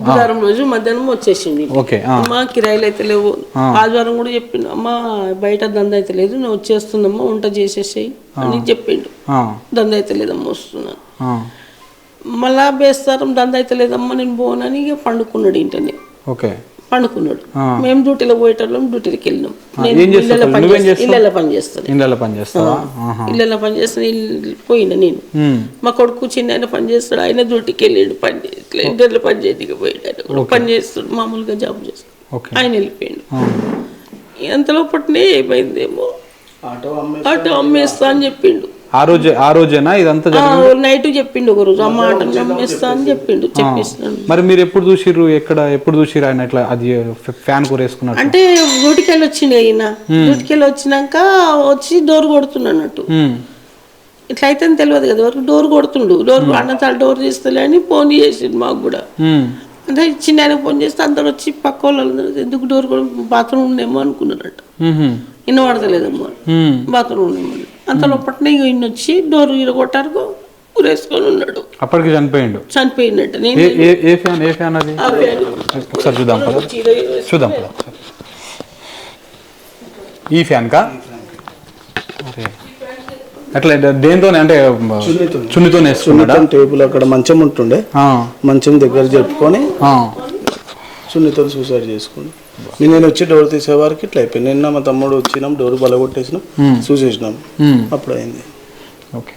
బుధవారం రోజు మధ్యాహ్నం వచ్చేసింది. అమ్మా కిరాయిలు అయితే లేవు. ఆదివారం కూడా చెప్పిండు అమ్మా బయట దంద అయితే లేదు నువ్వు వచ్చేస్తుందమ్మా వంట చేసేసేయి అని చెప్పిండు. దంద అయితే లేదమ్మా వస్తున్నాను మళ్ళా బేస్తారం దంద అయితే లేదమ్మా నేను పోనని ఇక పండుకున్నాడు ఇంటనే ఓకే. పండుకున్నాడు. మేము డ్యూటీలో పోయేటోళ్ళం డ్యూటీకి వెళ్ళినాం. నేను ఇళ్ళలో? పని ఇళ్ళలో పని చేస్తాను ఇండ్లలో పని చేస్తావా? ఆహా. ఇళ్ళలో పని చేస్తాను ఇల్లు పోయిన నేను. మా కొడుకు చిన్న ఆయన పని చేస్తాడు ఆయన డ్యూటీకి వెళ్ళాడు పని ఇంటర్లో పని చేయడానికి పోయాడు. పని చేస్తాడు మామూలుగా జాబ్ చేస్తాడు. ఆయన వెళ్ళిపోయాడు. ఆ, ఎంతలో పట్టినే ఏమైందేమో? ఆటో అమ్మేస్తా అని చెప్పిండు. ఆ రోజే ఆ రోజేనా? ఇదంతా జరిగింది? నైట్ చెప్పిండు ఒక రోజు. అమ్మ ఆటో అమ్మేస్తా అని చెప్పిండు చెప్పేసినాడు. మరి మీరు ఎప్పుడు చూసిర్రు? ఎక్కడ ఎప్పుడు చూసిర్రు ఆయన ఇట్లా అది ఫ్యాన్ కూరేసుకున్నట్టు? అంటే డ్యూటీకి వెళ్ళి వచ్చిండు ఆయన డ్యూటీకి వెళ్ళి వచ్చినాక వచ్చి డోర్ కొడుతున్నాడు అన్నట్టు. ఉమ్, ఇట్లా అయితే తెలియదు కదా వరకు డోర్ కొడుతుండు. డోర్ అన్న డోర్ తీస్తలే అని ఫోన్ చేసిండు మాకు కూడా. అంటే చిన్న ఆయన ఫోన్ చేస్తే అందరు వచ్చి పక్క వాళ్ళు ఎందుకు డోర్ కూడా బాత్రూమ్ ఉందేమో అనుకున్నారట. ఉహుం, ఇన్న పడతలేదమ్మో ఉమ్. బాత్రూమ్ ఉందేమో అని. అంత లోపట్నే ఇక ఇన్ని వచ్చి డోర్ ఇరగొట్టారు ఊరేసుకొని ఉన్నాడు. అప్పటికి చనిపోయిండు? చనిపోయినట్టు. నేను ఏ ఏ ఫ్యాన్ ఏ ఫ్యాన్ అది? ఒకసారి చూద్దాం చూద్దాం ఒకసారి. ఈ ఫ్యాన్ కా? అట్లా దేంతోనే అంటే చున్నితో సున్నితం టేబుల్ అక్కడ మంచం ఉంటుండే. ఆ, మంచం దగ్గర జరుపుకొని ఆ, సున్నితో సూసైడ్ చేసుకుని. నేను వచ్చి డోర్ తీసేవారికి ఇట్లా అయిపోయింది. నిన్న మా తమ్ముడు వచ్చినాం డోర్ బలగొట్టేసినాం చూసేసినాం అప్పుడు అయింది. ఓకే.